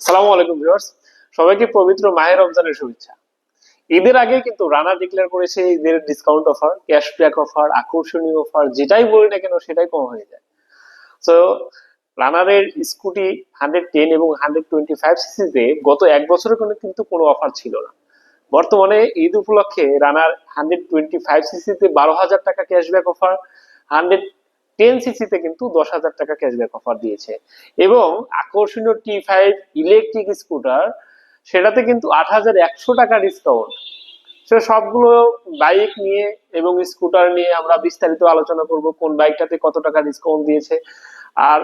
সালামু আলাইকুম ভিউয়ার্স। সবাইকে পবিত্র মাহের রমজানের শুভেচ্ছা। ঈদের আগে কিন্তু রানা ডিক্লেয়ার করেছে ঈদের ডিসকাউন্ট অফার ক্যাশব্যাক অফার আকর্ষণীয় অফার যেটাই বলি না কেন সেটাই কম হয়ে যায়। তো রানারের স্কুটি হান্ড্রেড টেন এবং হান্ড্রেড টোয়েন্টি ফাইভ সিসিতে গত এক বছরের কোনো কিন্তু কোনো অফার ছিল না। বর্তমানে ঈদ উপলক্ষে রানার হান্ড্রেড টোয়েন্টি ফাইভ সিসিতে বারো হাজার টাকা ক্যাশব্যাক অফার হান্ড্রেড টেন সিসিতে কিন্তু দশ হাজার টাকা ক্যাশব্যাক অফার দিয়েছে। এবং আকর্ষণীয় টি ফাইভ ইলেকট্রিক স্কুটার সেটাতে কিন্তু আট হাজার একশো টাকা ডিসকাউন্ট সে সবগুলো বাইক নিয়ে এবং স্কুটার নিয়ে আমরা বিস্তারিত আলোচনা করব, কোন বাইকটাতে কত টাকা ডিসকাউন্ট দিয়েছে। আর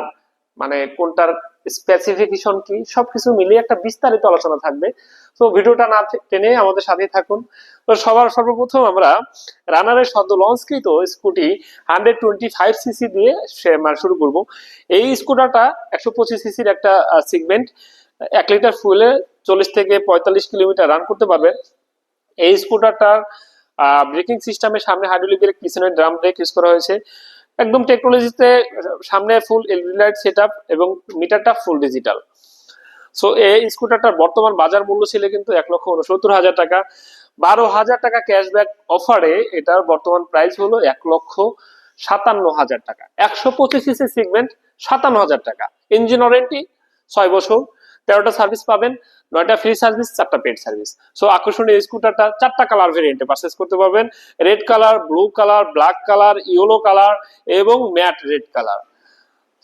মানে কোনটার স্পেসিফিকেশন কি, সবকিছু মিলিয়ে একটা বিস্তারিত আলোচনা থাকবে। তো ভিডিওটা না টেনে আমাদের সাথেই থাকুন। তো সবার সর্বপ্রথম আমরা রানারের সদ্য লঞ্চকৃত scooty hundred twenty five CC দিয়ে সে- মানে শুরু করব। এই স্কুটারটা একশো পঁচিশ সিসির একটা সিগমেন্ট এক লিটার ফুয়েলে চল্লিশ থেকে পঁয়তাল্লিশ কিলোমিটার রান করতে পারবে। এই স্কুটারটার ব্রেকিং সিস্টেমে সামনে হাইড্রোলিক ব্রেক পিছনে ড্রাম ব্রেক ইউজ করা হয়েছে। একদম টেকনোলজিতে সামনে ফুল এলইডি লাইট সেট এবং মিটারটা ফুল ডিজিটাল সো এই স্কুটারটার বর্তমান বাজার মূল্য ছিল কিন্তু এক লক্ষ উনসত্তর হাজার টাকা। বারো হাজার টাকা ক্যাশব্যাক অফারে এটার বর্তমান প্রাইস হলো এক লক্ষ সাতান্ন হাজার টাকা। একশো পঁচিশ সিসি সেগমেন্ট সাতান্ন হাজার টাকা। ইঞ্জিন ওয়ারেন্টি ছয় বছর। তেরোটা সার্ভিস পাবেন, নয়টা ফ্রি সার্ভিস চারটা পেড সার্ভিস সো আকর্ষণীয় স্কুটারটা চারটা কালার ভেরিয়েন্টে পারচেস করতে পারবেন। Red colour blue colour black colour yellow colour এবং ম্যাট রেড কালার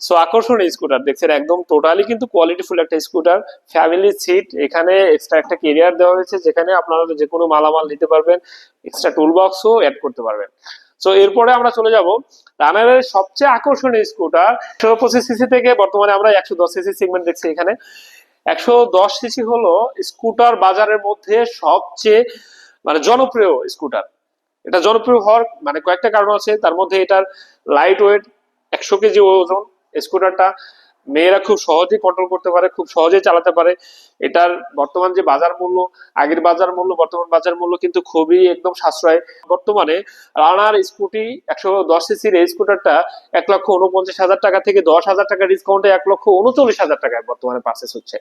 সো আকর্ষণীয় স্কুটার দেখছেন একদম টোটালি কিন্তু কোয়ালিটিফুল একটা স্কুটার ফ্যামিলি সিট এখানে এক্সট্রা একটা কেরিয়ার দেওয়া হয়েছে, যেখানে আপনারা যে কোনো মালামাল নিতে পারবেন এক্সট্রা টুল বক্সও অ্যাড করতে পারবেন। সো এরপরে আমরা চলে যাব রানারের সবচেয়ে আকর্ষণীয় স্কুটার একশো পঁচিশ সিসি থেকে বর্তমানে আমরা একশো দশ সিসি সেগমেন্ট দেখছি এখানে। একশো দশ সিসি হলো স্কুটার বাজারের মধ্যে সবচেয়ে মানে জনপ্রিয় স্কুটার। এটা জনপ্রিয় হওয়ার মানে কয়েকটা কারণ আছে। তার মধ্যে এটার লাইট ওয়েট একশো কেজি ওজন স্কুটারটা। মেয়েরা খুব সহজেই কন্ট্রোল করতে পারে, খুব সহজেই চালাতে পারে। এটার বর্তমান যে বাজার মূল্য, আগের বাজার মূল্য, বর্তমান বাজার মূল্য কিন্তু খুবই একদম সাশ্রয়। বর্তমানে রানার স্কুটি একশো দশ সিসির এই স্কুটারটা এক লক্ষ উনপঞ্চাশ হাজার টাকা থেকে দশ হাজার টাকা ডিসকাউন্টে এক লক্ষ উনচল্লিশ হাজার টাকায় বর্তমানে পার্সেস হচ্ছে।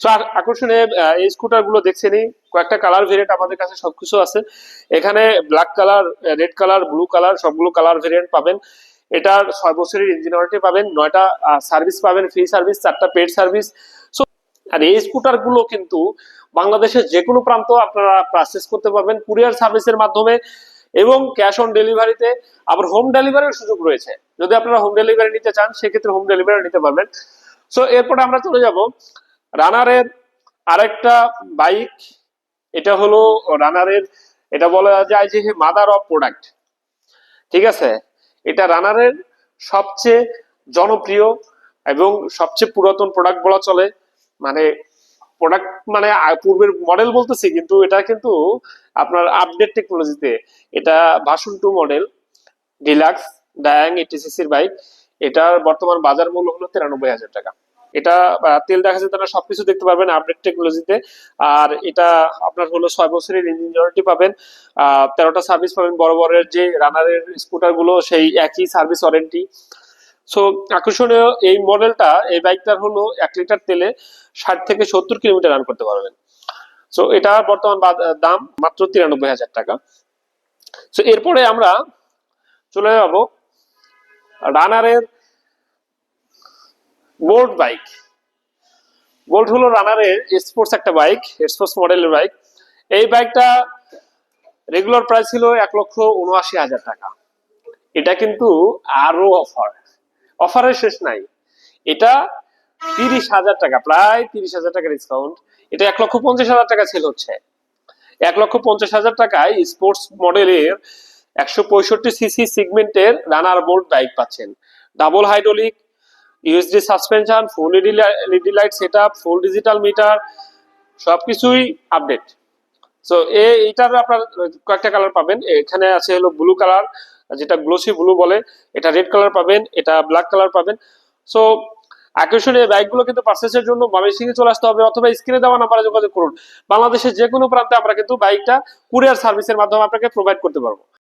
তো আকর্ষণীয় এই স্কুটারগুলো দেখছেনই কয়েকটা কালার ভেরিয়েন্ট আমাদের কাছে সবকিছু আছে। এখানে black colour red colour blue colour সবগুলো কালার ভেরিয়েন্ট পাবেন। এটার ছয় বছরের ইঞ্জিন ওয়ারেন্টি পাবেন, নয়টা সার্ভিস পাবেন ফ্রি সার্ভিস চারটা পেড সার্ভিস সো আর এই স্কুটারগুলো কিন্তু বাংলাদেশের যে কোনো প্রান্ত আপনারা পারচেস করতে পারবেন কুরিয়ার সার্ভিসের মাধ্যমে এবং ক্যাশ অন ডেলিভারিতে আবার হোম ডেলিভারির সুযোগ রয়েছে। যদি আপনারা হোম ডেলিভারি নিতে চান, সেক্ষেত্রে হোম ডেলিভারি নিতে পারবেন। সো এরপরে আমরা চলে যাব রানারের আরেকটা বাইক এটা হলো রানারের এটা বলা যায় যে মাদার অফ প্রোডাক্ট ঠিক আছে? এটা রানারের সবচেয়ে জনপ্রিয় এবং সবচেয়ে পুরাতন প্রোডাক্ট বলা চলে। মানে প্রোডাক্ট মানে পূর্বের মডেল বলতেছি, কিন্তু এটা কিন্তু আপনার আপডেট টেকনোলজিতে এটা ভাসুন টু মডেল ডিলাক্স ডায়াং এটিসিসির বাইক এটার বর্তমান বাজার মূল্য হলো তিরানব্বই হাজার টাকা। এটা তেল দেখা যাচ্ছে তারা সবকিছু দেখতে পারবেন আপডেট টেকনোলজিতে আর এটা আপনার হলো ছয় বছরের ইঞ্জিন ওয়ারেন্টি পাবেন। তেরোটা সার্ভিস পাবেন। বড় বড়ের যে রানারের স্কুটারগুলো সেই একই সার্ভিস ওয়ারেন্টি সো আকর্ষণীয় এই মডেলটা এই বাইকটার হলো এক লিটার তেলে ষাট থেকে সত্তর কিলোমিটার রান করতে পারবেন। সো এটা বর্তমান দাম মাত্র তিরানব্বই হাজার টাকা। সো এরপরে আমরা চলে যাব রানারের বোল্ট বাইক বোল্ট হলো রানারের স্পোর্টস একটা বাইক স্পোর্টস মডেলের বাইক এই বাইকটা রেগুলার প্রাইস ছিল এক লক্ষ উনআশি হাজার টাকা। এটা কিন্তু আরও অফার অফারের শেষ নাই। এটা তিরিশ হাজার টাকা, প্রায় তিরিশ হাজার টাকা ডিসকাউন্ট এটা এক লক্ষ পঞ্চাশ হাজার টাকা সেল হচ্ছে। এক লক্ষ পঞ্চাশ হাজার টাকায় স্পোর্টস মডেলের একশো পঁয়ষট্টি সিসি সিগমেন্টের রানার বোল্ট বাইক পাচ্ছেন। Double hydraulic USD suspension full LED light set full digital meter সবকিছুই আপডেট সো এইটার আপনার কয়েকটা কালার পাবেন। এখানে আছে হলো ব্লু কালার যেটা গ্লোসি ব্লু বলে, এটা রেড কালার পাবেন, এটা ব্ল্যাক কালার পাবেন। সো আকর্ষণীয় বাইকগুলো কিন্তু পার্সেসের জন্য ময়মনসিংহে চলে আসতে হবে অথবা স্ক্রিনে দেওয়া নাম্বারে যোগাযোগ করুন। বাংলাদেশের যে কোনো প্রান্তে আমরা কিন্তু বাইকটা কুরিয়ার সার্ভিসের মাধ্যমে আপনাকে প্রোভাইড করতে পারব।